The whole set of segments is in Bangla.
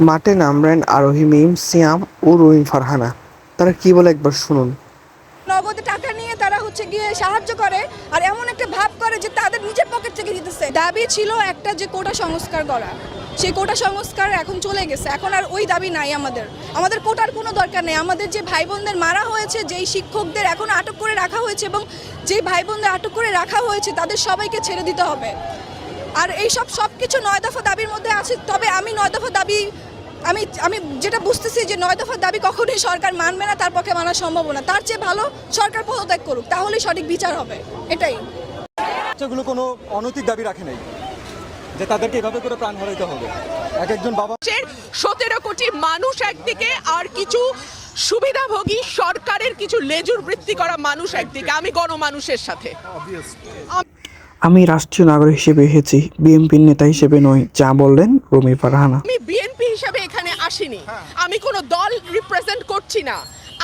মাঠে নামলেন আরোহী মিম, সিয়াম ও রহিম ফারহানা। তারা কি বলে একবার শুনুন। নগদে টাকা নিয়ে তারা হচ্ছে গিয়ে সাহায্য করে, আর এমন একটা ভাব করে যে তাদের নিজের পকেট থেকে দিতেছে। দাবি ছিল একটা যে কোটা সংস্কার করা। সেই কোটা সংস্কার এখন চলে গেছে। এখন আর ওই দাবি নাই আমাদের। আমাদের কোটার কোনো দরকার নেই। আমাদের যে ভাই বোনদের মারা হয়েছে, যেই শিক্ষকদের এখন আটক করে রাখা হয়েছে এবং যেই ভাই বোনদের আটক করে রাখা হয়েছে, তাদের সবাইকে ছেড়ে দিতে হবে। আর এইসব সব কিছু নয় দফা দাবির মধ্যে আছে তবে আমি নয় দফা দাবি আমি আমি যেটা বুঝতেছি যে নয় দফার দাবি কখনোই সরকার মানবে না তার পক্ষে মানা সম্ভব না। তার চেয়ে ভালো সরকার পদত্যাগ করুক তাহলেই সঠিক বিচার হবে এটাই। বাচ্চাগুলো কোনো অনৈতিক দাবি রাখে নাই যে তাদেরকে এভাবে করে প্রাণ হারাইতে হবে। এক একজন বাবা সতেরো কোটি মানুষ একদিকে আর কিছু সুবিধাভোগী সরকারের কিছু লেজুর বৃত্তি করা মানুষ একদিকে। আমি গণমানুষের সাথে। আমি রাষ্ট্রীয় নাগরিক হিসেবে এসেছি, বিএনপির নেতা হিসেবে নই, যা বললেন রুমি ফারহানা। আমি বিএনপি হিসাবে এখানে আসিনি। আমি কোনো দল রিপ্রেজেন্ট করছি না।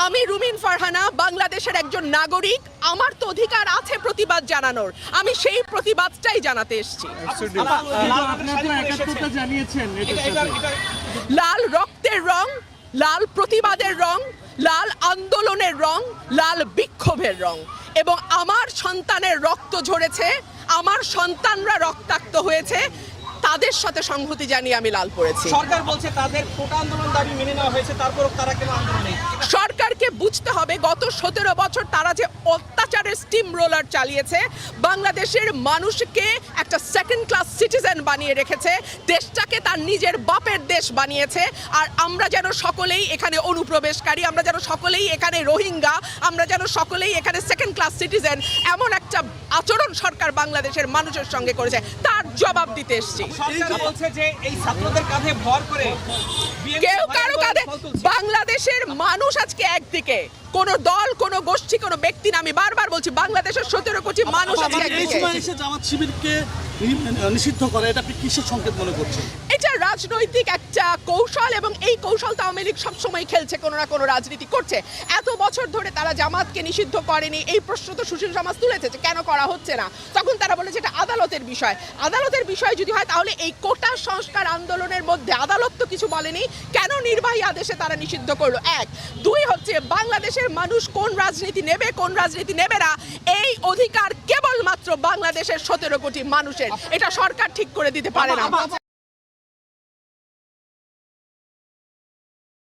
আমি রুমিন ফারহানা, বাংলাদেশের একজন নাগরিক। আমার তো অধিকার আছে প্রতিবাদ জানানোর। আমি সেই প্রতিবাদটাই জানাতে এসেছি। লাল রক্তের রং, লাল প্রতিবাদের রং, লাল আন্দোলনের রং, লাল বিক্ষোভের রং। এবং আমার সন্তানের রক্ত ঝরেছে আমার সন্তানরা রক্তাক্ত হয়েছে তাদের সাথে সংহতি জানিয়ে আমি লাল পড়েছি। সরকার বলছে তাদের কোটা আন্দোলন দাবি মেনে নেওয়া হয়েছে তারপর তারা কেন আন্দোলনে সরকারকে বুঝতে হবে। গত সতেরো বছর তারা যে অত্যাচারের স্টিম রোলার চালিয়েছে বাংলাদেশের মানুষকে একটা সেকেন্ড ক্লাস সিটিজেন বানিয়ে রেখেছে দেশটাকে তার নিজের বাপের দেশ বানিয়েছে আর আমরা যেন সকলেই এখানে অনুপ্রবেশকারী আমরা যেন সকলেই এখানে রোহিঙ্গা আমরা যেন সকলেই এখানে সেকেন্ড ক্লাস সিটিজেন এমন একটা আচরণ সরকার বাংলাদেশের মানুষের সঙ্গে করেছে তার জবাব দিতে এসছি। বলছে যে এই ছাত্রদের কাঁধে ভর করে কেউ কারও কাঁধে বাংলাদেশের মানুষ আজকে একদিকে। কোন দল কোন গোষ্ঠী কোন ব্যক্তি না আমি বারবার বলছি বাংলাদেশের সতেরো কোটি মানুষ জামাত শিবিরকে নিষিদ্ধ করে এটা আপনি কিসের সংকেত মনে করছেন? রাজনৈতিক একটা কৌশল এবং এই কৌশল তো আওয়ামী লীগ সবসময় খেলছে, কোনো না কোনো রাজনীতি করছে। এত বছর ধরে তারা জামাতকে নিষিদ্ধ করেনি। এই প্রশ্ন তো সুশীল সমাজ তুলেছে যে কেন করা হচ্ছে না। তখন তারা বলেছে এটা আদালতের বিষয়। আদালতের বিষয় যদি হয় তাহলে এই কোটা সংস্কার আন্দোলনের মধ্যে আদালত তো কিছু বলেনি। কেন নির্বাহী আদেশে তারা নিষিদ্ধ করল? এক। দুই হচ্ছে বাংলাদেশের মানুষ কোন রাজনীতি নেবে, কোন রাজনীতি নেবে না, এই অধিকার কেবলমাত্র বাংলাদেশের সতেরো কোটি মানুষের। এটা সরকার ঠিক করে দিতে পারে না।